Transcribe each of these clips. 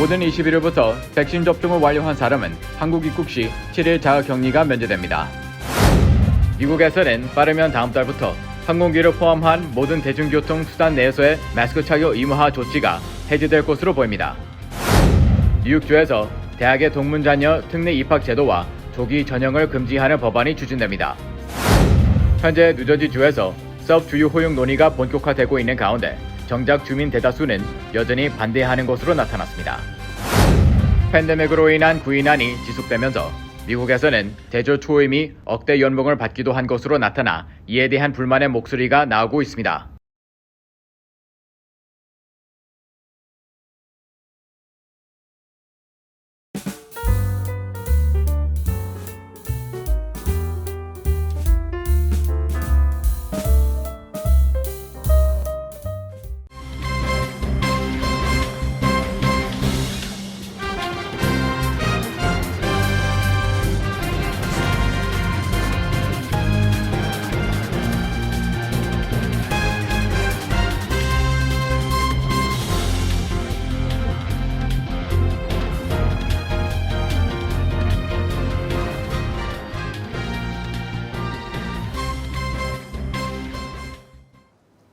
오는 21일부터 백신 접종을 완료한 사람은 한국 입국 시 7일 자가 격리가 면제됩니다. 미국에서는 빠르면 다음 달부터 항공기를 포함한 모든 대중교통 수단 내에서의 마스크 착용 의무화 조치가 해제될 것으로 보입니다. 뉴욕주에서 대학의 동문 자녀 특례 입학 제도와 조기 전형을 금지하는 법안이 추진됩니다. 현재 뉴저지주에서 섭 주유 허용 논의가 본격화되고 있는 가운데 정작 주민 대다수는 여전히 반대하는 것으로 나타났습니다. 팬데믹으로 인한 구인난이 지속되면서 미국에서는 대조 초임이 억대 연봉을 받기도 한 것으로 나타나 이에 대한 불만의 목소리가 나오고 있습니다.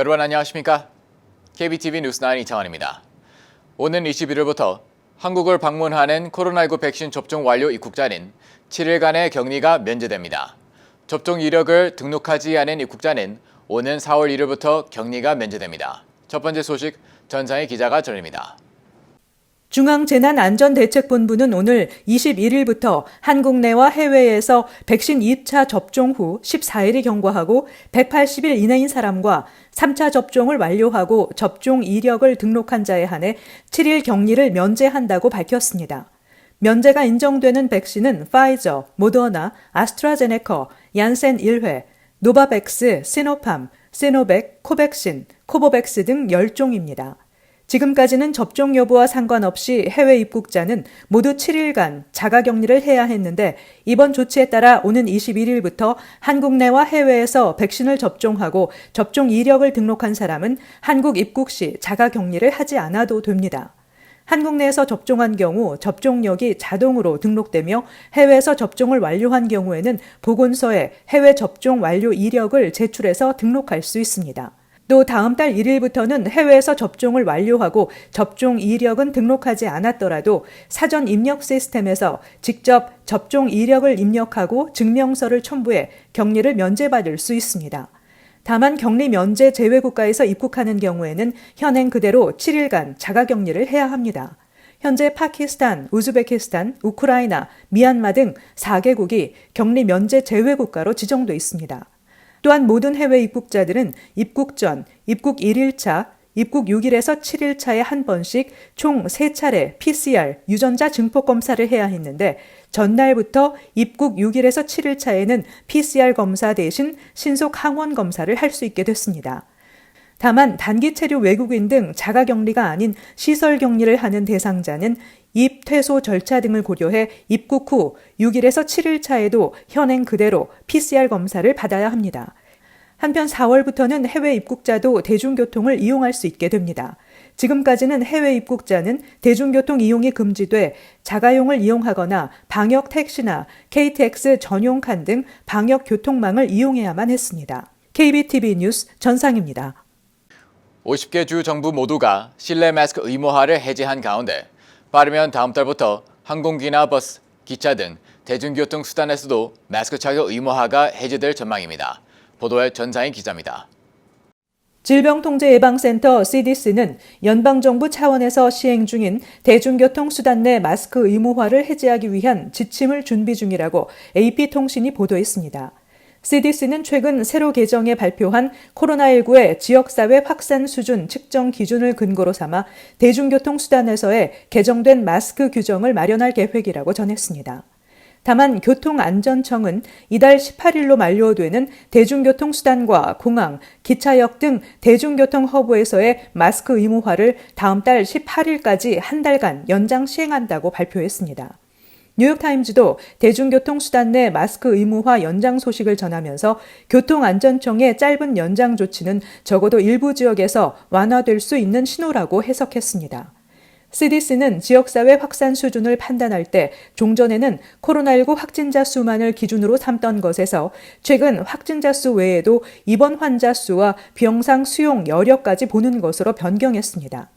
여러분 안녕하십니까? KBTV 뉴스9 이창환입니다. 오는 21일부터 한국을 방문하는 코로나19 백신 접종 완료 입국자는 7일간의 격리가 면제됩니다. 접종 이력을 등록하지 않은 입국자는 오는 4월 1일부터 격리가 면제됩니다. 첫 번째 소식 전상희 기자가 전합니다. 중앙재난안전대책본부는 오늘 21일부터 한국 내와 해외에서 백신 2차 접종 후 14일이 경과하고 180일 이내인 사람과 3차 접종을 완료하고 접종 이력을 등록한 자에 한해 7일 격리를 면제한다고 밝혔습니다. 면제가 인정되는 백신은 파이저, 모더나, 아스트라제네커, 얀센 1회, 노바백스, 시노팜, 시노백, 코백신, 코보백스 등 10종입니다. 지금까지는 접종 여부와 상관없이 해외 입국자는 모두 7일간 자가 격리를 해야 했는데 이번 조치에 따라 오는 21일부터 한국 내와 해외에서 백신을 접종하고 접종 이력을 등록한 사람은 한국 입국 시 자가 격리를 하지 않아도 됩니다. 한국 내에서 접종한 경우 접종력이 자동으로 등록되며 해외에서 접종을 완료한 경우에는 보건소에 해외 접종 완료 이력을 제출해서 등록할 수 있습니다. 또 다음 달 1일부터는 해외에서 접종을 완료하고 접종 이력은 등록하지 않았더라도 사전 입력 시스템에서 직접 접종 이력을 입력하고 증명서를 첨부해 격리를 면제받을 수 있습니다. 다만 격리 면제 제외 국가에서 입국하는 경우에는 현행 그대로 7일간 자가 격리를 해야 합니다. 현재 파키스탄, 우즈베키스탄, 우크라이나, 미얀마 등 4개국이 격리 면제 제외 국가로 지정돼 있습니다. 또한 모든 해외 입국자들은 입국 전, 입국 1일차, 입국 6일에서 7일차에 한 번씩 총 3차례 PCR 유전자 증폭 검사를 해야 했는데 전날부터 입국 6일에서 7일차에는 PCR 검사 대신 신속 항원 검사를 할 수 있게 됐습니다. 다만 단기 체류 외국인 등 자가 격리가 아닌 시설 격리를 하는 대상자는 입 퇴소 절차 등을 고려해 입국 후 6일에서 7일 차에도 현행 그대로 PCR 검사를 받아야 합니다. 한편 4월부터는 해외 입국자도 대중교통을 이용할 수 있게 됩니다. 지금까지는 해외 입국자는 대중교통 이용이 금지돼 자가용을 이용하거나 방역 택시나 KTX 전용 칸 등 방역 교통망을 이용해야만 했습니다. KBTV 뉴스 전상입니다. 50개 주 정부 모두가 실내 마스크 의무화를 해제한 가운데 빠르면 다음 달부터 항공기나 버스, 기차 등 대중교통 수단에서도 마스크 착용 의무화가 해제될 전망입니다. 보도에 전사인 기자입니다. 질병통제예방센터 CDC는 연방정부 차원에서 시행 중인 대중교통수단 내 마스크 의무화를 해제하기 위한 지침을 준비 중이라고 AP통신이 보도했습니다. CDC는 최근 새로 개정해 발표한 코로나19의 지역사회 확산 수준 측정 기준을 근거로 삼아 대중교통 수단에서의 개정된 마스크 규정을 마련할 계획이라고 전했습니다. 다만 교통안전청은 이달 18일로 만료되는 대중교통수단과 공항, 기차역 등 대중교통 허브에서의 마스크 의무화를 다음 달 18일까지 한 달간 연장 시행한다고 발표했습니다. 뉴욕타임즈도 대중교통수단 내 마스크 의무화 연장 소식을 전하면서 교통안전청의 짧은 연장 조치는 적어도 일부 지역에서 완화될 수 있는 신호라고 해석했습니다. CDC는 지역사회 확산 수준을 판단할 때 종전에는 코로나19 확진자 수만을 기준으로 삼던 것에서 최근 확진자 수 외에도 입원 환자 수와 병상 수용 여력까지 보는 것으로 변경했습니다.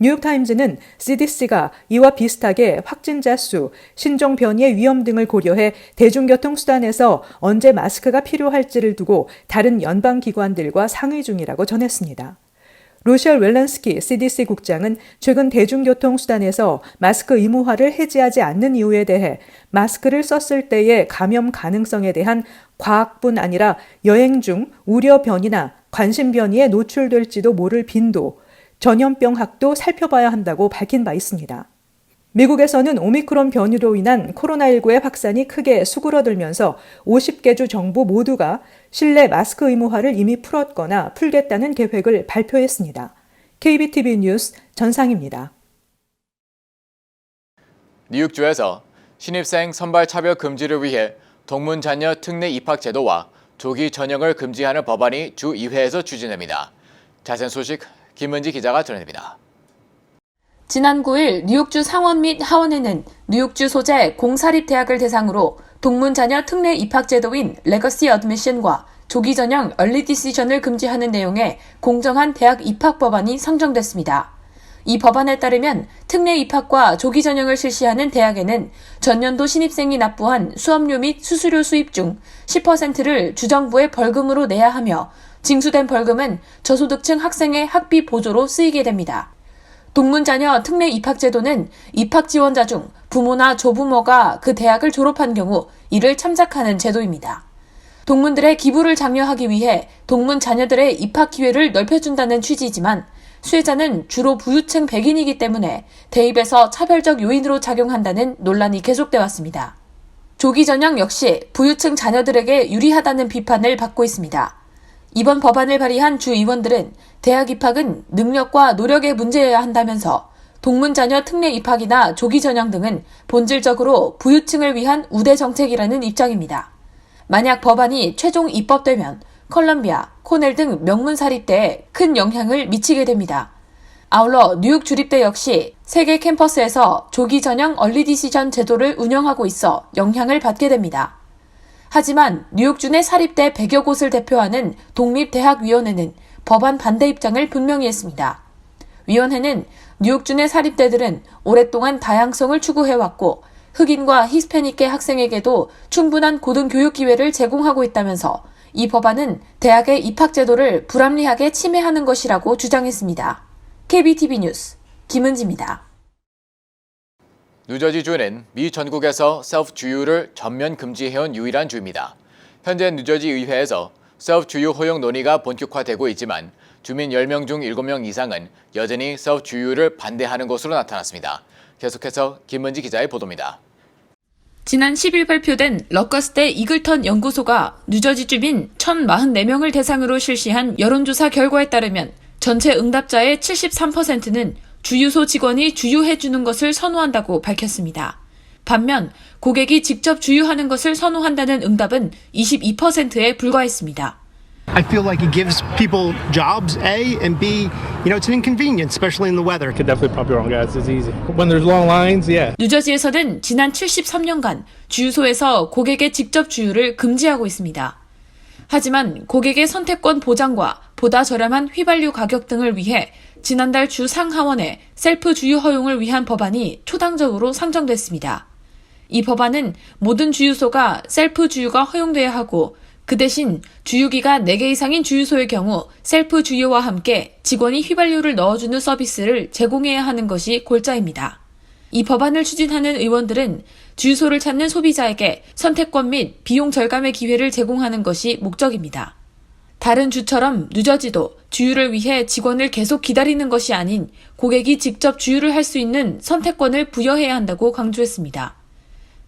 뉴욕타임즈는 CDC가 이와 비슷하게 확진자 수, 신종 변이의 위험 등을 고려해 대중교통 수단에서 언제 마스크가 필요할지를 두고 다른 연방 기관들과 상의 중이라고 전했습니다. 루셜 웰런스키 CDC 국장은 최근 대중교통수단에서 마스크 의무화를 해지하지 않는 이유에 대해 마스크를 썼을 때의 감염 가능성에 대한 과학뿐 아니라 여행 중 우려 변이나 관심 변이에 노출될지도 모를 빈도, 전염병학도 살펴봐야 한다고 밝힌 바 있습니다. 미국에서는 오미크론 변이로 인한 코로나19의 확산이 크게 수그러들면서 50개 주 정부 모두가 실내 마스크 의무화를 이미 풀었거나 풀겠다는 계획을 발표했습니다. KBTV 뉴스 전상입니다. 뉴욕주에서 신입생 선발 차별 금지를 위해 동문 자녀 특례 입학 제도와 조기 전형을 금지하는 법안이 주 2회에서 추진됩니다. 자세한 소식 김은지 기자가 전해드립니다. 지난 9일 뉴욕주 상원 및 하원에는 뉴욕주 소재 공사립대학을 대상으로 동문 자녀 특례 입학 제도인 레거시 어드미션과 조기 전형 얼리 디시전을 금지하는 내용의 공정한 대학 입학 법안이 상정됐습니다. 이 법안에 따르면 특례 입학과 조기 전형을 실시하는 대학에는 전년도 신입생이 납부한 수업료 및 수수료 수입 중 10%를 주정부에 벌금으로 내야 하며 징수된 벌금은 저소득층 학생의 학비 보조로 쓰이게 됩니다. 동문 자녀 특례 입학 제도는 입학 지원자 중 부모나 조부모가 그 대학을 졸업한 경우 이를 참작하는 제도입니다. 동문들의 기부를 장려하기 위해 동문 자녀들의 입학 기회를 넓혀준다는 취지이지만 수혜자는 주로 부유층 백인이기 때문에 대입에서 차별적 요인으로 작용한다는 논란이 계속돼 왔습니다. 조기 전형 역시 부유층 자녀들에게 유리하다는 비판을 받고 있습니다. 이번 법안을 발의한 주 의원들은 대학 입학은 능력과 노력의 문제여야 한다면서 동문 자녀 특례 입학이나 조기 전형 등은 본질적으로 부유층을 위한 우대 정책이라는 입장입니다. 만약 법안이 최종 입법되면 컬럼비아, 코넬 등 명문 사립대에 큰 영향을 미치게 됩니다. 아울러 뉴욕 주립대 역시 세계 캠퍼스에서 조기 전형 얼리 디시전 제도를 운영하고 있어 영향을 받게 됩니다. 하지만 뉴욕주 내 사립대 100여 곳을 대표하는 독립대학위원회는 법안 반대 입장을 분명히 했습니다. 위원회는 뉴욕주 내 사립대들은 오랫동안 다양성을 추구해왔고 흑인과 히스패닉계 학생에게도 충분한 고등교육 기회를 제공하고 있다면서 이 법안은 대학의 입학 제도를 불합리하게 침해하는 것이라고 주장했습니다. KBTV 뉴스 김은지입니다. 뉴저지주는 미 전국에서 셀프 주유를 전면 금지해온 유일한 주입니다. 현재 뉴저지 의회에서 셀프 주유 허용 논의가 본격화되고 있지만 주민 10명 중 7명 이상은 여전히 셀프 주유를 반대하는 것으로 나타났습니다. 계속해서 김은지 기자의 보도입니다. 지난 10일 발표된 러커스대 이글턴 연구소가 뉴저지 주민 1,044명을 대상으로 실시한 여론조사 결과에 따르면 전체 응답자의 73%는 주유소 직원이 주유해주는 것을 선호한다고 밝혔습니다. 반면 고객이 직접 주유하는 것을 선호한다는 응답은 22%에 불과했습니다. I feel like it gives people jobs, A, and B, you know, it's an inconvenience, especially in the weather. could definitely pump your own gas. It's easy. When there's long lines, yeah. 뉴저지에서는 지난 73년간 주유소에서 고객의 직접 주유를 금지하고 있습니다. 하지만 고객의 선택권 보장과 보다 저렴한 휘발유 가격 등을 위해 지난달 주 상하원에 셀프 주유 허용을 위한 법안이 초당적으로 상정됐습니다. 이 법안은 모든 주유소가 셀프 주유가 허용돼야 하고 그 대신 주유기가 4개 이상인 주유소의 경우 셀프 주유와 함께 직원이 휘발유를 넣어주는 서비스를 제공해야 하는 것이 골자입니다. 이 법안을 추진하는 의원들은 주유소를 찾는 소비자에게 선택권 및 비용 절감의 기회를 제공하는 것이 목적입니다. 다른 주처럼 뉴저지도 주유를 위해 직원을 계속 기다리는 것이 아닌 고객이 직접 주유를 할 수 있는 선택권을 부여해야 한다고 강조했습니다.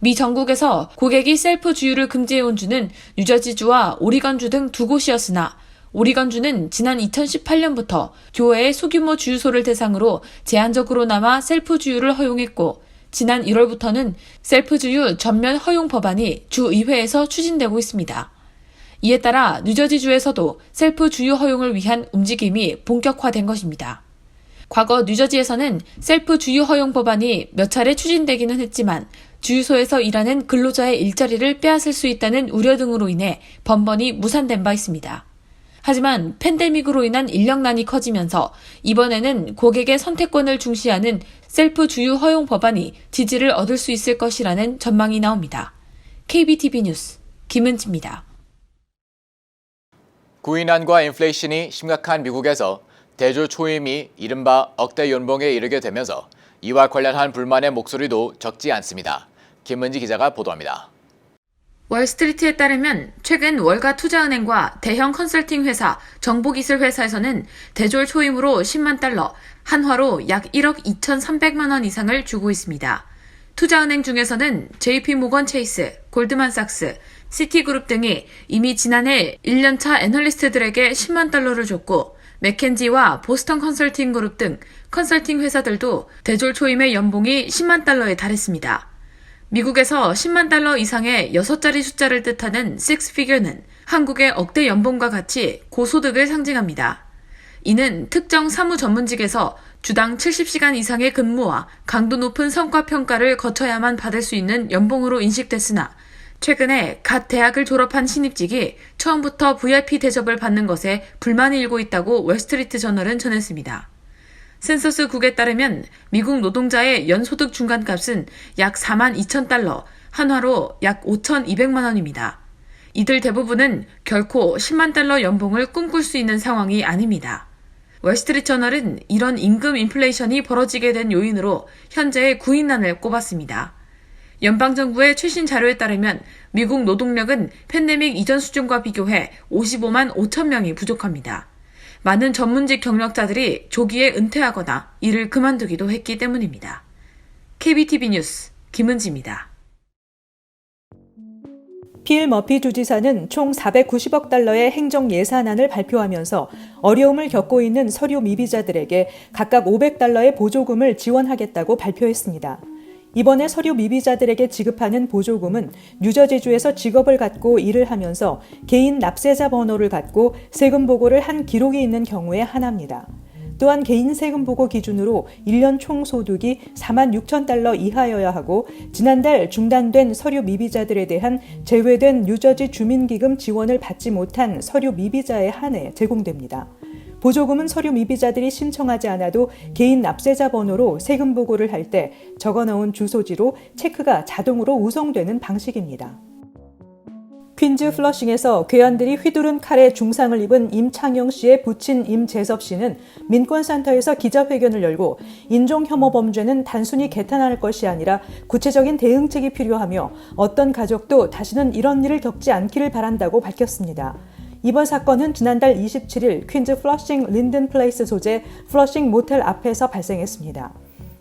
미 전국에서 고객이 셀프 주유를 금지해온 주는 뉴저지주와 오리건주 등 두 곳이었으나 오리건주는 지난 2018년부터 교외의 소규모 주유소를 대상으로 제한적으로나마 셀프 주유를 허용했고 지난 1월부터는 셀프 주유 전면 허용 법안이 주 의회에서 추진되고 있습니다. 이에 따라 뉴저지주에서도 셀프 주유 허용을 위한 움직임이 본격화된 것입니다. 과거 뉴저지에서는 셀프 주유 허용 법안이 몇 차례 추진되기는 했지만 주유소에서 일하는 근로자의 일자리를 빼앗을 수 있다는 우려 등으로 인해 번번이 무산된 바 있습니다. 하지만 팬데믹으로 인한 인력난이 커지면서 이번에는 고객의 선택권을 중시하는 셀프 주유 허용 법안이 지지를 얻을 수 있을 것이라는 전망이 나옵니다. KBTV 뉴스 김은지입니다. 구인난과 인플레이션이 심각한 미국에서 대졸 초임이 이른바 억대 연봉에 이르게 되면서 이와 관련한 불만의 목소리도 적지 않습니다. 김은지 기자가 보도합니다. 월스트리트에 따르면 최근 월가 투자은행과 대형 컨설팅 회사, 정보기술 회사에서는 대졸 초임으로 10만 달러, 한화로 약 1억 2,300만 원 이상을 주고 있습니다. 투자은행 중에서는 JP 모건 체이스, 골드만삭스, 시티그룹 등이 이미 지난해 1년차 애널리스트들에게 10만 달러를 줬고 맥켄지와 보스턴 컨설팅 그룹 등 컨설팅 회사들도 대졸 초임의 연봉이 10만 달러에 달했습니다. 미국에서 10만 달러 이상의 6자리 숫자를 뜻하는 6피겨는 한국의 억대 연봉과 같이 고소득을 상징합니다. 이는 특정 사무 전문직에서 주당 70시간 이상의 근무와 강도 높은 성과 평가를 거쳐야만 받을 수 있는 연봉으로 인식됐으나 최근에 갓 대학을 졸업한 신입직이 처음부터 VIP 대접을 받는 것에 불만이 일고 있다고 월스트리트 저널은 전했습니다. 센서스 국에 따르면 미국 노동자의 연소득 중간값은 약 4만 2천 달러, 한화로 약 5,200만 원입니다. 이들 대부분은 결코 10만 달러 연봉을 꿈꿀 수 있는 상황이 아닙니다. 월스트리트 저널은 이런 임금 인플레이션이 벌어지게 된 요인으로 현재의 구인난을 꼽았습니다. 연방정부의 최신 자료에 따르면 미국 노동력은 팬데믹 이전 수준과 비교해 55만 5천 명이 부족합니다. 많은 전문직 경력자들이 조기에 은퇴하거나 일을 그만두기도 했기 때문입니다. KBTV 뉴스 김은지입니다. 필 머피 주지사는 총 490억 달러의 행정 예산안을 발표하면서 어려움을 겪고 있는 서류 미비자들에게 각각 500달러의 보조금을 지원하겠다고 발표했습니다. 이번에 서류 미비자들에게 지급하는 보조금은 뉴저지주에서 직업을 갖고 일을 하면서 개인 납세자 번호를 갖고 세금 보고를 한 기록이 있는 경우에 하나입니다. 또한 개인 세금 보고 기준으로 1년 총 소득이 4만 6천 달러 이하여야 하고 지난달 중단된 서류 미비자들에 대한 제외된 뉴저지 주민기금 지원을 받지 못한 서류 미비자에 한해 제공됩니다. 보조금은 서류 미비자들이 신청하지 않아도 개인 납세자 번호로 세금 보고를 할 때 적어 넣은 주소지로 체크가 자동으로 우송되는 방식입니다. 퀸즈 플러싱에서 괴한들이 휘두른 칼에 중상을 입은 임창영 씨의 부친 임재섭 씨는 민권센터에서 기자회견을 열고 인종 혐오 범죄는 단순히 개탄할 것이 아니라 구체적인 대응책이 필요하며 어떤 가족도 다시는 이런 일을 겪지 않기를 바란다고 밝혔습니다. 이번 사건은 지난달 27일 퀸즈 플러싱 린든 플레이스 소재 플러싱 모텔 앞에서 발생했습니다.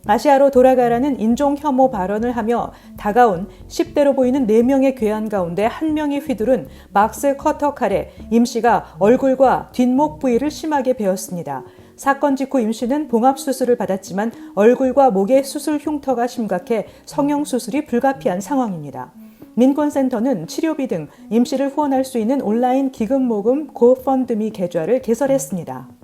아시아로 돌아가라는 인종 혐오 발언을 하며 다가온 10대로 보이는 4명의 괴한 가운데 한 명이 휘두른 막스 커터 칼에 임 씨가 얼굴과 뒷목 부위를 심하게 베었습니다. 사건 직후 임 씨는 봉합 수술을 받았지만 얼굴과 목의 수술 흉터가 심각해 성형 수술이 불가피한 상황입니다. 민권센터는 치료비 등임 씨를 후원할 수 있는 온라인 기금 모금 고펀드미 계좌를 개설했습니다.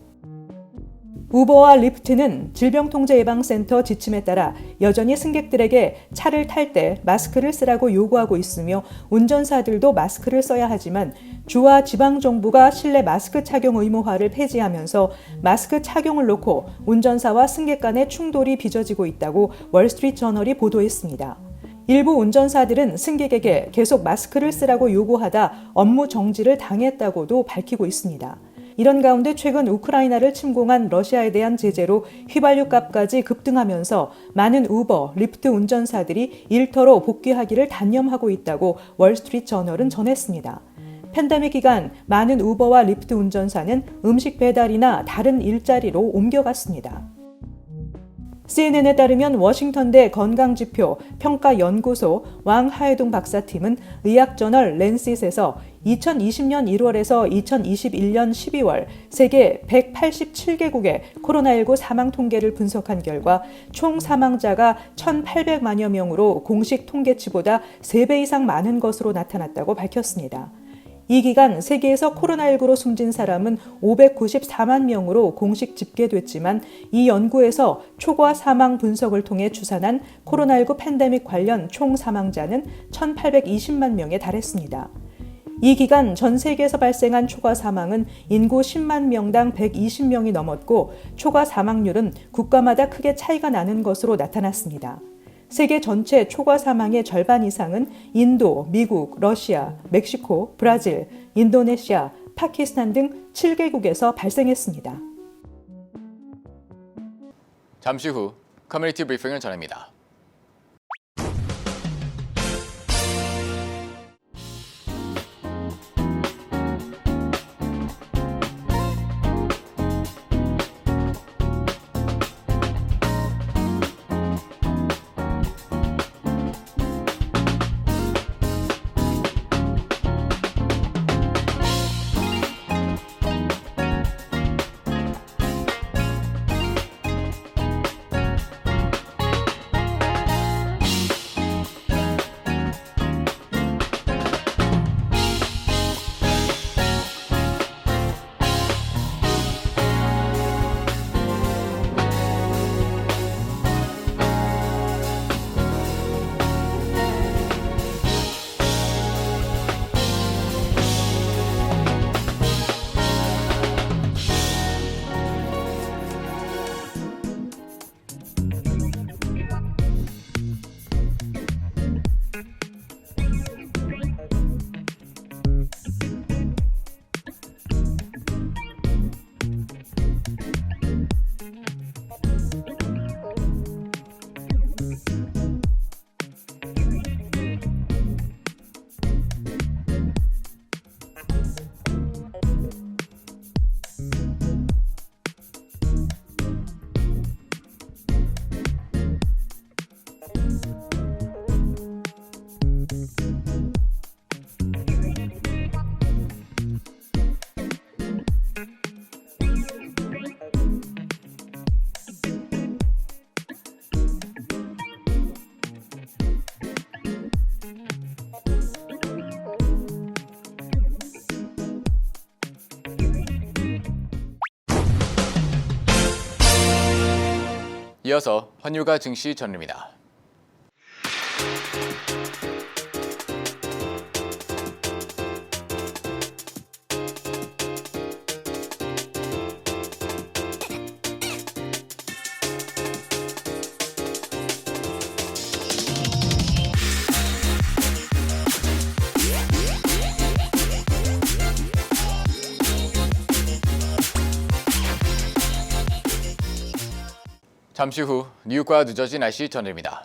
우버와 리프트는 질병통제예방센터 지침에 따라 여전히 승객들에게 차를 탈 때 마스크를 쓰라고 요구하고 있으며 운전사들도 마스크를 써야 하지만 주와 지방 정부가 실내 마스크 착용 의무화를 폐지하면서 마스크 착용을 놓고 운전사와 승객 간의 충돌이 빚어지고 있다고 월스트리트 저널이 보도했습니다. 일부 운전사들은 승객에게 계속 마스크를 쓰라고 요구하다 업무 정지를 당했다고도 밝히고 있습니다. 이런 가운데 최근 우크라이나를 침공한 러시아에 대한 제재로 휘발유 값까지 급등하면서 많은 우버, 리프트 운전사들이 일터로 복귀하기를 단념하고 있다고 월스트리트 저널은 전했습니다. 팬데믹 기간 많은 우버와 리프트 운전사는 음식 배달이나 다른 일자리로 옮겨갔습니다. CNN에 따르면 워싱턴대 건강지표 평가연구소 왕하해동 박사팀은 의학저널 랜싯에서 2020년 1월에서 2021년 12월 세계 187개국의 코로나19 사망 통계를 분석한 결과 총 사망자가 1,800만여 명으로 공식 통계치보다 3배 이상 많은 것으로 나타났다고 밝혔습니다. 이 기간 세계에서 코로나19로 숨진 사람은 594만 명으로 공식 집계됐지만 이 연구에서 초과 사망 분석을 통해 추산한 코로나19 팬데믹 관련 총 사망자는 1,820만 명에 달했습니다. 이 기간 전 세계에서 발생한 초과 사망은 인구 10만 명당 120명이 넘었고 초과 사망률은 국가마다 크게 차이가 나는 것으로 나타났습니다. 세계 전체 초과 사망의 절반 이상은 인도, 미국, 러시아, 멕시코, 브라질, 인도네시아, 파키스탄 등 7개국에서 발생했습니다. 잠시 후 커뮤니티 브리핑을 전합니다. 이어서 환율과 증시 전입니다. 잠시 후 뉴욕과 늦어진 날씨 전해드립니다.